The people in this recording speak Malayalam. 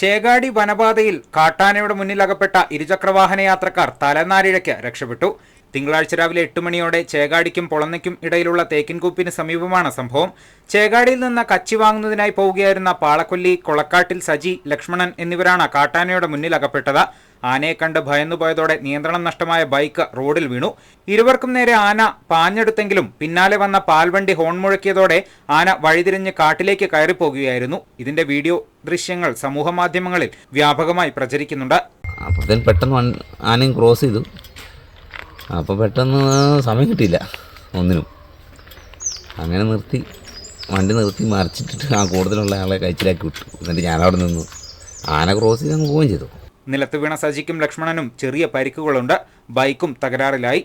ചേകാടി വനപാതയിൽ കാട്ടാനയുടെ മുന്നിൽ അകപ്പെട്ട ഇരുചക്രവാഹന യാത്രക്കാർ തലനാരിഴയ്ക്ക് രക്ഷപ്പെട്ടു. തിങ്കളാഴ്ച രാവിലെ എട്ട് മണിയോടെ ചേകാടിക്കും പൊളന്നയ്ക്കും ഇടയിലുള്ള തേക്കിൻകൂപ്പിന് സമീപമാണ് സംഭവം. ചേകാടിയിൽ നിന്ന് കച്ചി വാങ്ങുന്നതിനായി പോവുകയായിരുന്ന പാളക്കൊല്ലി കൊളക്കാട്ടിൽ സജി ലക്ഷ്മണൻ എന്നിവരാണ് കാട്ടാനയുടെ മുന്നിൽ അകപ്പെട്ടത് ആനയെ കണ്ട് ഭയന്നുപോയതോടെ നിയന്ത്രണം നഷ്ടമായ ബൈക്ക് റോഡിൽ വീണു. ഇരുവർക്കും നേരെ ആന പാഞ്ഞെടുത്തെങ്കിലും പിന്നാലെ വന്ന പാൽവണ്ടി ഹോൺ മുഴക്കിയതോടെ ആന വഴിതിരിഞ്ഞ് കാട്ടിലേക്ക് കയറിപ്പോകുകയായിരുന്നു. ഇതിന്റെ വീഡിയോ ദൃശ്യങ്ങൾ സമൂഹമാധ്യമങ്ങളിൽ വ്യാപകമായി പ്രചരിക്കുന്നുണ്ട്. പെട്ടെന്ന് ആനയും ക്രോസ് ചെയ്തു. അപ്പോൾ പെട്ടെന്ന് സമയം കിട്ടിയില്ല ഒന്നിനും. അങ്ങനെ നിർത്തി വണ്ടി നിർത്തി മറിച്ചിട്ടിട്ട് ആ കൂടുതലുള്ള ആളെ കഴിച്ചിലാക്കി വിട്ടു. എന്നിട്ട് ഞാനവിടെ നിന്നു ആന ക്രോസ് ചെയ്ത് അങ്ങ് പോവുകയും ചെയ്തു. നിലത്ത് വീണ സജിക്കും ലക്ഷ്മണനും ചെറിയ പരിക്കുകളുണ്ട്. ബൈക്കും തകരാറിലായി.